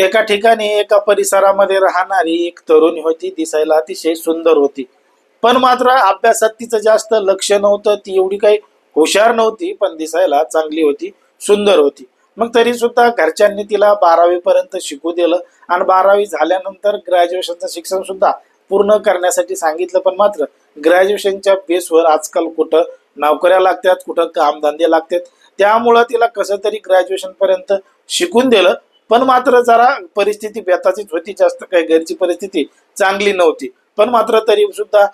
एका ठिकाणी एका परिसरामध्ये राहणारी एक तरुणी होती. दिसायला अतिशय सुंदर होती. पण मात्र अभ्यासात तिचं जास्त लक्ष नव्हतं. ती एवढी काही हुशार नव्हती पण दिसायला चांगली होती सुंदर होती. मग तरी सुद्धा घरच्यांनी तिला बारावी पर्यंत शिकू दिलं आणि बारावी झाल्यानंतर ग्रॅज्युएशनचं शिक्षण सुद्धा पूर्ण करण्यासाठी सांगितलं. पण मात्र ग्रॅज्युएशनच्या बेसवर आजकाल कुठं नोकऱ्या लागतात कुठं कामधंदे लागतात त्यामुळं तिला कसं तरी ग्रॅज्युएशन पर्यंत शिकून दिलं. पण मात्र जरा परिस्थिती बेताचीच होती जास्त काही घरची परिस्थिती चांगली नव्हती. पण मात्र तरी सुद्धा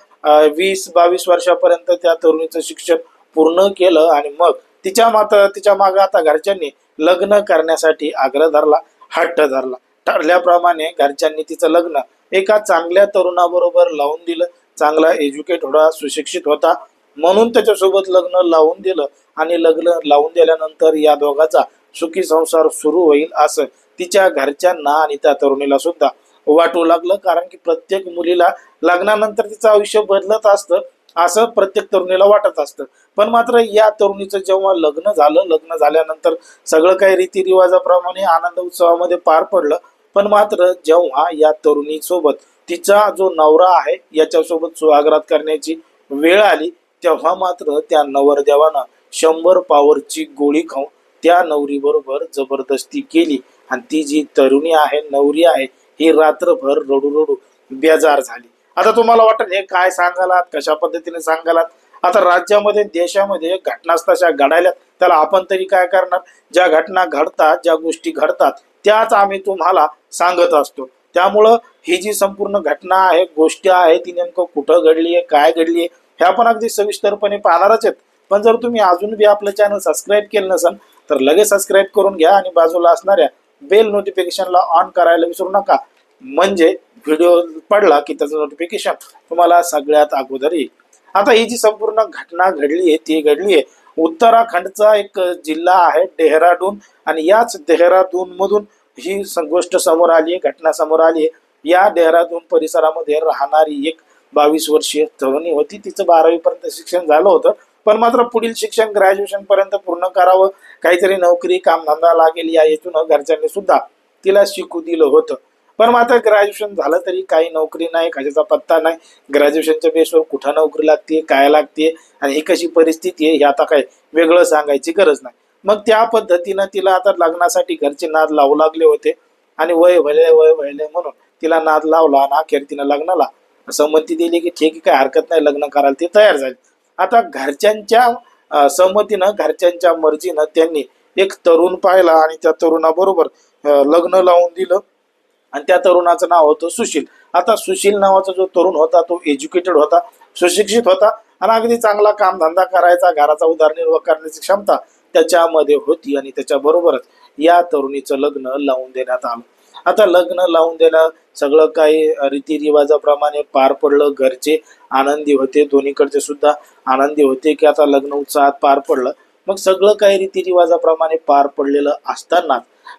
वीस बावीस वर्षापर्यंत त्या तरुणीचं शिक्षण पूर्ण केलं आणि मग तिच्या मात्र तिच्यामागे आता घरच्यांनी लग्न करण्यासाठी आग्रह धरला हट्ट धरला. ठरल्याप्रमाणे घरच्यांनी तिचं लग्न एका चांगल्या तरुणाबरोबर लावून दिलं. चांगला एज्युकेट होता सुशिक्षित होता. म्हणून त्याच्यासोबत लग्न लावून दिलं आणि लग्न लावून दिल्यानंतर या दोघाचा सुखी संसार सुरू होईल असं तिच्या घरच्यांना आणि त्या तरुणीला सुद्धा वाटू लागलं. कारण की प्रत्येक मुलीला लग्नानंतर तिचं आयुष्य बदलत असतं असं प्रत्येक तरुणीला वाटत असतं. पण मात्र या तरुणीचं जेव्हा लग्न झालं लग्न झाल्यानंतर सगळं काही रीतिरिवाजाप्रमाणे आनंद उत्सवामध्ये पार पडलं. पण मात्र जेव्हा या तरुणीसोबत तिचा जो नवरा आहे याच्यासोबत सुहागरात करण्याची वेळ आली तेव्हा मात्र त्या नवरदेवानं शंभर पावरची गोळी खाऊन त्या नवरीबरोबर जबरदस्ती केली. आणि ती जी तरुणी आहे नवरी आहे ही रात्रभर रडू रडू बेजार झाली. आता तुम्हाला वाटेल हे काय सांगालात कशा पद्धतीने सांगालात? आता राज्यामध्ये देशामध्ये घटनाच तशा घडायला त्याला आपण तरी काय करणार? ज्या घटना घडतात ज्या गोष्टी घडतात त्याच आम्ही तुम्हाला सांगत असतो. त्यामुळं ही जी संपूर्ण घटना आहे गोष्टी आहे ती नेमकं कुठं घडली आहे काय घडली आहे ह्या पण अगदी सविस्तरपणे पाहणारच आहेत. पण जर तुम्ही अजून बी आपलं चॅनल सबस्क्राईब केलं नसेल तर लगेच सबस्क्राईब करून घ्या आणि बाजूला असणाऱ्या बेल नोटिफिकेशनला ऑन करायला विसरू नका. म्हणजे व्हिडिओ पडला की त्याचं नोटिफिकेशन तुम्हाला सगळ्यात अगोदर येईल आता ही जी संपूर्ण घटना घडली आहे ती घडली आहे. उत्तराखंडचा एक जिल्हा आहे डेहराडून. आणि याच डेहराडून मधून ही गोष्ट समोर आली आहे घटना समोर आली आहे. या डेहराडून परिसरामध्ये राहणारी एक बावीस वर्षीय तरुणी होती. तिचं बारावी पर्यंत शिक्षण झालं होतं. पण मात्र पुढील शिक्षण ग्रॅज्युएशन पर्यंत पूर्ण करावं काहीतरी नोकरी कामधंदा लागेल या हेतून घरच्यांनी सुद्धा तिला शिकू दिलं होतं. पण मात्र ग्रॅज्युएशन झालं तरी काही नोकरी नाही कशाचा पत्ता नाही. ग्रॅज्युएशनच्या बेसवर कुठं नोकरी लागते काय लागते आणि ही कशी परिस्थिती आहे हे आता काय वेगळं सांगायची गरज नाही. मग त्या पद्धतीनं तिला आता लग्नासाठी घरचे नाद लावू लागले होते आणि वय भले वय भले म्हणून तिला नाद लावला आणि अखेर तिनं लग्नाला संमती दिली की ठीक आहे काय हरकत नाही लग्न करायला ते तयार झाले. आता घरच्यांच्या सहमतीनं संमतीनं घरच्यांच्या मर्जीनं त्यांनी एक तरुण पाहिला आणि त्या तरुणाबरोबर लग्न लावून दिलं. आणि त्या तरुणाचं नाव होतं सुशील. आता सुशील नावाचा जो तरुण होता तो एज्युकेटेड होता सुशिक्षित होता आणि अगदी चांगला कामधंदा करायचा घराचा उदरनिर्वाह करण्याची क्षमता त्याच्यामध्ये होती आणि त्याच्याबरोबरच या तरुणीचं लग्न लावून देण्यात आलं. आता लग्न लावून देणं सगळं काही रीतिरिवाजाप्रमाणे पार पडलं घरचे आनंदी होते दोन्हीकडचे सुद्धा आनंदी होते की आता लग्न उत्साहात पार पडलं. मग सगळं काही रीतिरिवाजाप्रमाणे पार पडलेलं असताना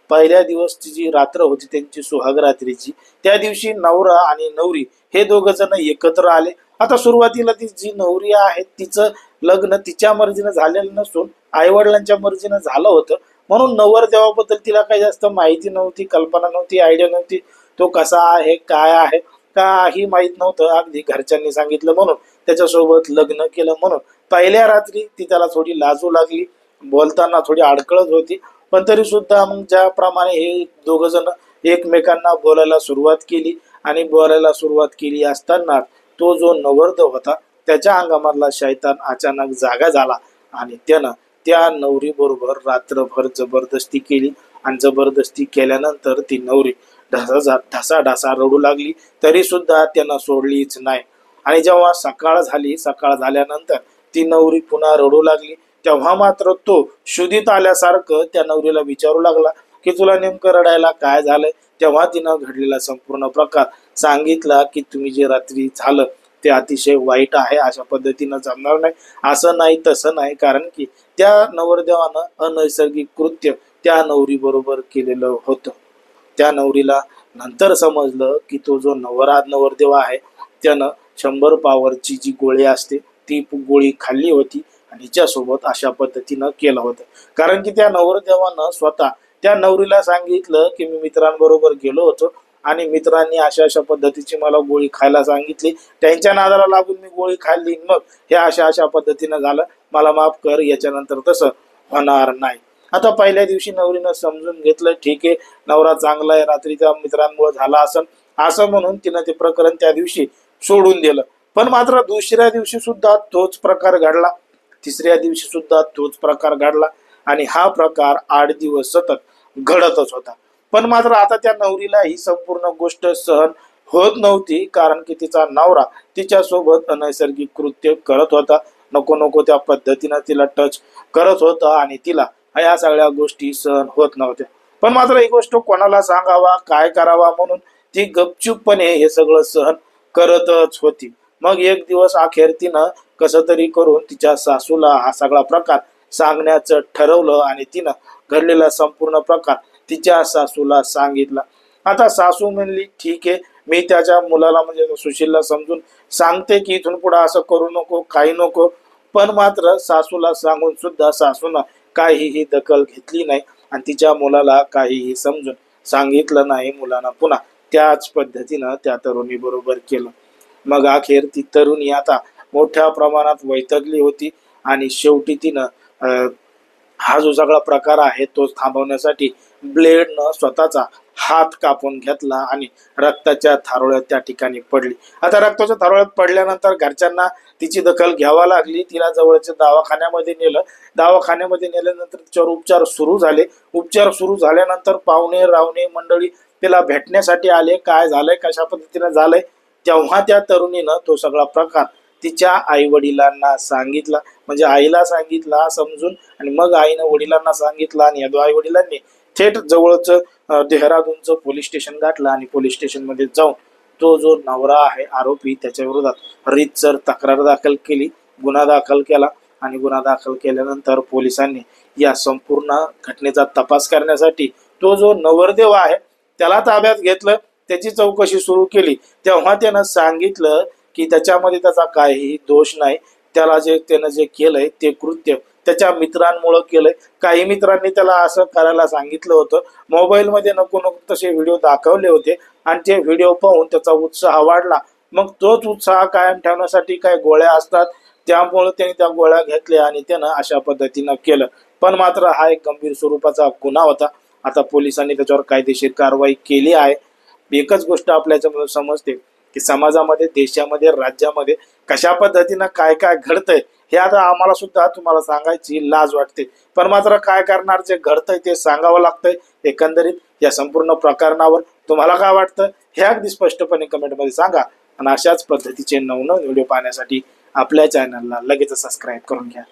पहिल्या दिवसची जी रात्र होती त्यांची सुहाग रात्रीची त्या दिवशी नवरा आणि नवरी हे दोघ जण एकत्र आले. आता सुरुवातीला ती जी नवरी आहे तिचं लग्न तिच्या मर्जीनं झालेलं नसून आई वडिलांच्या मर्जीनं झालं होतं. म्हणून नवरदेवाबद्दल तिला काही जास्त माहिती नव्हती कल्पना नव्हती आयडिया नव्हती. तो कसा आहे काय आहे काही माहीत नव्हतं. अगदी घरच्यांनी सांगितलं म्हणून त्याच्यासोबत लग्न केलं म्हणून. पहिल्या रात्री ती त्याला थोडी लाजू लागली. बोलताना थोडी अडकळत होती. पण तरी सुद्धा मग ज्याप्रमाणे हे दोघ जण एकमेकांना बोलायला सुरुवात केली. आणि बोलायला सुरुवात केली असताना तो जो नवरदेव होता त्याच्या अंगामधला शैतान अचानक जागा झाला. आणि त्यानं त्या नवरी बरोबर रात्रभर जबरदस्ती केली आणि जबरदस्ती केल्यानंतर ती नवरी ढसा ढसा रडू लागली. तरी सुद्धा त्यांना सोडलीच नाही. आणि जेव्हा सकाळ झाली सकाळ झाल्यानंतर ती नवरी पुन्हा रडू लागली. तेव्हा मात्र तो शुद्धीत आल्यासारखं त्या नवरीला विचारू लागला की तुला नेमकं रडायला काय झालंय? तेव्हा तिनं घडलेला संपूर्ण प्रकार सांगितला की तुम्ही जे रात्री झालं ते अतिशय वाईट आहे अशा पद्धतीनं जमणार नाही. असं नाही तसं नाही. कारण की त्या नवरदेवानं अनैसर्गिक कृत्य त्या नवरी बरोबर केलेलं होतं. त्या नवरीला नंतर समजलं की तो जो नवरा नवरदेव आहे त्यानं शंभर पावरची जी गोळी असते ती गोळी खाल्ली होती आणि हिच्यासोबत अशा पद्धतीनं केलं होतं. कारण की त्या नवरदेवानं स्वतः त्या नवरीला सांगितलं की मी मित्रांबरोबर गेलो होतो आणि मित्रांनी अशा अशा पद्धतीची मला गोळी खायला सांगितली. त्यांच्या नादाला लागून मी गोळी खाल्ली. मग हे अशा अशा पद्धतीनं झालं. मला माफ कर याच्यानंतर तसं होणार नाही. आता पहिल्या दिवशी नवरीनं समजून घेतलं ठीक आहे नवरा चांगला आहे रात्रीच्या मित्रांमुळे झाला असं. असं म्हणून तिनं ते प्रकरण त्या दिवशी सोडून दिलं. पण मात्र दुसऱ्या दिवशी सुद्धा तोच प्रकार घडला. तिसऱ्या दिवशी सुद्धा तोच प्रकार घडला. आणि हा प्रकार आठ दिवस सतत घडतच होता. पण मात्र आता त्या नवरीला ही संपूर्ण गोष्ट सहन होत नव्हती कारण की तिचा नवरा तिच्यासोबत अनैसर्गिक कृत्य करत होता. नको नको त्या पद्धतीनं तिला टच करत होता आणि तिला या सगळ्या गोष्टी सहन होत नव्हत्या. पण मात्र ही गोष्ट कोणाला सांगावा काय करावा म्हणून ती गपचूपपणे हे सगळं सहन करतच होती. मग एक दिवस अखेर तिनं कसं तरी करून तिच्या सासूला हा सगळा प्रकार सांगण्याचं ठरवलं आणि तिनं घडलेला संपूर्ण प्रकार तिच्या सासूला सांगितला. आता सासू म्हणली ठीक आहे मी त्याच्या मुलाला म्हणजे सुशीलला समजून सांगते की इथून पुढे असं करू नको काही नको. पण मात्र सासूला सांगून सुद्धा सासूनं काहीही दखल घेतली नाही आणि तिच्या मुलाला काहीही समजून सांगितलं नाही मुलांना. पुन्हा त्याच पद्धतीनं त्या तरुणी बरोबर केलं. मग अखेर ती तरुणी आता मोठ्या प्रमाणात वैतगली होती आणि शेवटी तिनं हा जो सगळा प्रकार आहे तो थांबवण्यासाठी ब्लेडनं स्वतःचा हात कापून घेतला आणि रक्ताच्या थारोळ्यात त्या ठिकाणी पडली. आता रक्ताच्या थारोळ्यात पडल्यानंतर घरच्यांना तिची दखल घ्यावा लागली. तिला जवळच्या दवाखान्यामध्ये नेलं. दवाखान्यामध्ये नेल्यानंतर तिच्यावर उपचार सुरू झाले. उपचार सुरू झाल्यानंतर पाहुणे रावणे मंडळी तिला भेटण्यासाठी आले. काय झालंय? कशा पद्धतीनं झालंय? तेव्हा त्या तरुणीनं तो सगळा प्रकार तिच्या आई वडिलांना सांगितला. म्हणजे आईला सांगितला समजून आणि मग आईनं वडिलांना सांगितला आणि या आई वडिलांनी थेट जवळच देहरादूनचं पोलीस स्टेशन गाठलं आणि पोलीस स्टेशनमध्ये जाऊन तो जो नवरा आहे आरोपी त्याच्या विरोधात रीतसर तक्रार दाखल केली गुन्हा दाखल केला आणि गुन्हा दाखल केल्यानंतर पोलिसांनी या संपूर्ण घटनेचा तपास करण्यासाठी तो जो नवरदेव आहे त्याला ताब्यात घेतलं त्याची चौकशी सुरू केली. तेव्हा त्यानं सांगितलं की त्याच्यामध्ये त्याचा काहीही दोष नाही त्याला जे त्यानं जे केलंय ते कृत्य त्याच्या मित्रांमुळं केलंय. काही मित्रांनी त्याला असं करायला सांगितलं होतं. मोबाईलमध्ये नको नको तसे व्हिडिओ दाखवले होते आणि ते व्हिडिओ पाहून त्याचा उत्साह वाढला. मग तोच उत्साह कायम ठेवण्यासाठी काय गोळ्या असतात त्यामुळे त्याने त्या गोळ्या घेतल्या आणि त्यानं अशा पद्धतीनं केलं. पण मात्र हा एक गंभीर स्वरूपाचा गुन्हा होता. आता पोलिसांनी त्याच्यावर कायदेशीर कारवाई केली आहे. एकच गोष्ट आपल्या समजते की समाजामध्ये देशामध्ये राज्यामध्ये कशा पद्धतीनं काय काय घडतंय हे आता आम्हाला सुद्धा तुम्हाला सांगायची लाज वाटते. पण मात्र काय करणार जे घडतंय ते सांगावं लागतंय. एकंदरीत या संपूर्ण प्रकरणावर तुम्हाला काय वाटतं? हे अगदी स्पष्टपणे कमेंटमध्ये सांगा. आणि अशाच पद्धतीचे नवनव व्हिडिओ पाहण्यासाठी आपल्या चॅनलला लगेच सबस्क्राईब करून घ्या.